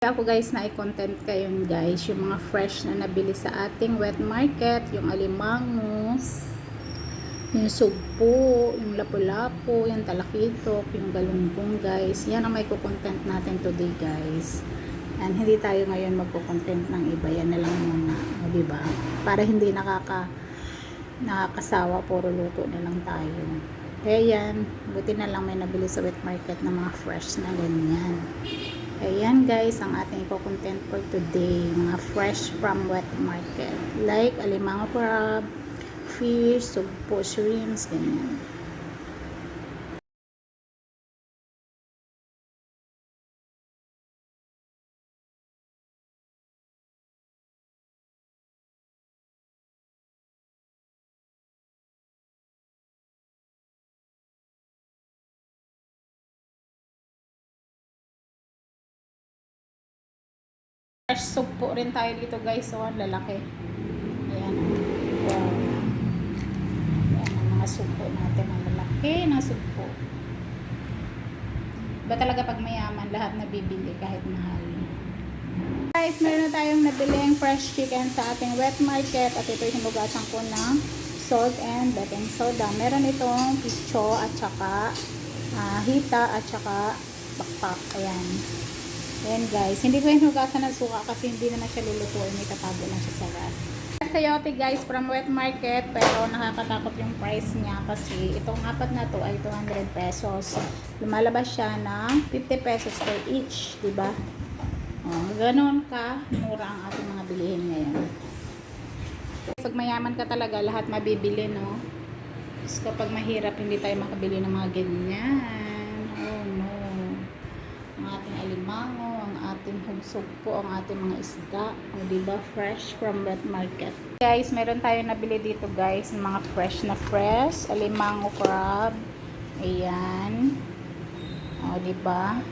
Ako guys na i-content kayo guys, yung mga fresh na nabili sa ating wet market, yung alimango, yung sugpo, yung lapu-lapu, yung talakitok, yung galunggong guys. Yan ang may content natin today guys. And hindi tayo ngayon magko-content ng iba, yan na lang muna, o diba? Para hindi nakaka nakakasawa, puro luto na lang tayo. Kaya yan, buti na lang may nabili sa wet market na mga fresh na ganyan. Ayan guys, ang ating i-content for today. Mga fresh from wet market. Like alimango crab, fish, sugpo, shrimps, ganyan. Fresh sugpo rin tayo dito guys. So, ang lalaki. Ayan. Wow. Ayan ang mga sugpo natin. Ang lalaki na sugpo. Ba talaga pag mayaman, lahat na bibili kahit mahal. Guys, meron na tayong nabiling fresh chicken sa ating wet market at ito hinugasan ko ng salt and baking soda. Meron itong picho at saka ah, hita at saka bakpak. Ayan. Ayan guys, hindi ko hinugasan ng suka kasi hindi na na siya lulutuin. May tatago lang siya sa gas. Sayote guys from wet market pero nakakatakot yung price niya kasi itong apat na to ay 200 pesos. Lumalabas siya ng 50 pesos per each, di ba? Oh, ganun ka mura ang ating mga bilihin ngayon. Pag mayaman ka talaga, lahat mabibili, no? Tapos kapag mahirap, hindi tayo makabili ng mga ganyan. Oh no. Ang ating alimango, ang ating hugsog po, ang ating mga isda. O, diba? Fresh from wet market. Guys, meron tayo nabili dito, guys. Mga fresh na fresh. Alimango crab. Ayan. O, diba?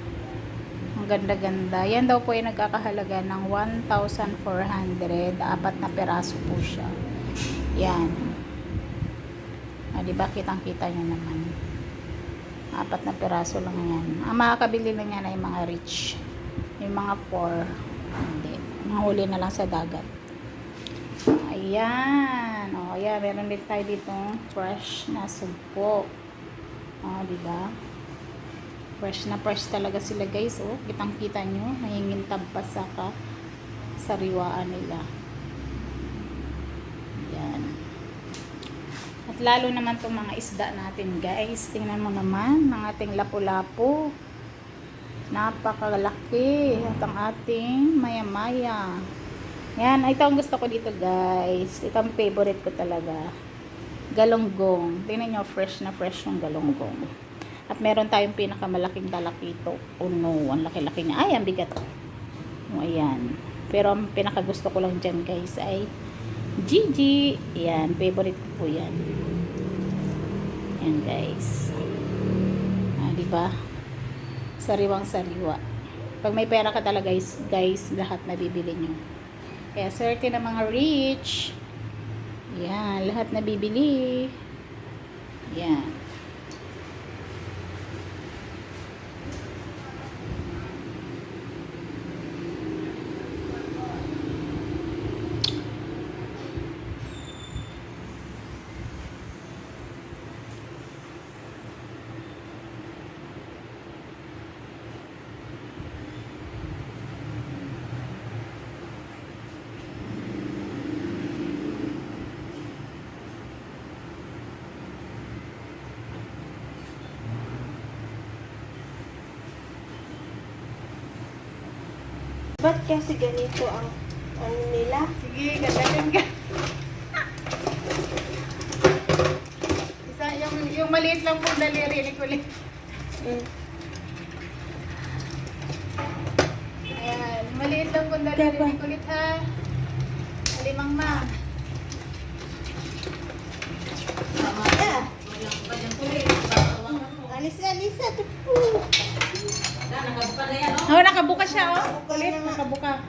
Ang ganda-ganda. Yan daw po ay nagkakahalaga ng 1,400. Apat na peraso po siya. Yan. O, diba? Kitang-kita nyo naman. Apat na peraso lang yan. Ang makakabili lang yan ay mga rich. Yung mga poor, hindi. Mga huli na lang sa dagat. Ayan. O, ayan. Meron din tayo dito fresh na sugpo. O, diba? Fresh na fresh talaga sila guys. O, kitang-kita nyo. Nangingintab pa sa ka sariwaan nila. Ayan. At lalo naman itong mga isda natin guys. Tingnan mo naman ng ating lapu-lapu. Napakalaki. At ang ating maya-maya. Yan. Ito ang gusto ko dito guys. Ito ang favorite ko talaga. Galonggong. Tingnan nyo fresh na fresh yung galonggong. At meron tayong pinakamalaking talakito. Oh no. Ang laki-laki niya. Ay, ang bigat. O, ayan. Pero ang pinakagusto ko lang dyan guys ay Gigi. Yan. Favorite ko po yan. Yan guys. Ah, di ba? Sariwang sariwa. Pag may pera ka talaga guys, guys, lahat na bibili nyo. Kaya swerte ng mga rich. Yan, lahat na bibili. Yan. Ba't kasi ganito ang ano nila? Sige, gagaling ka. Isa, yung, yung maliit lang po daliri ni kulit. Mm. Ayan, maliit lang po daliri ni kulit ha. Alimang ma. Alis alis po. Oh, nakabuka siya oh. Kulit, nakabuka.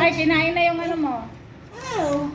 Ay, kinain na yung ano mo. Ow!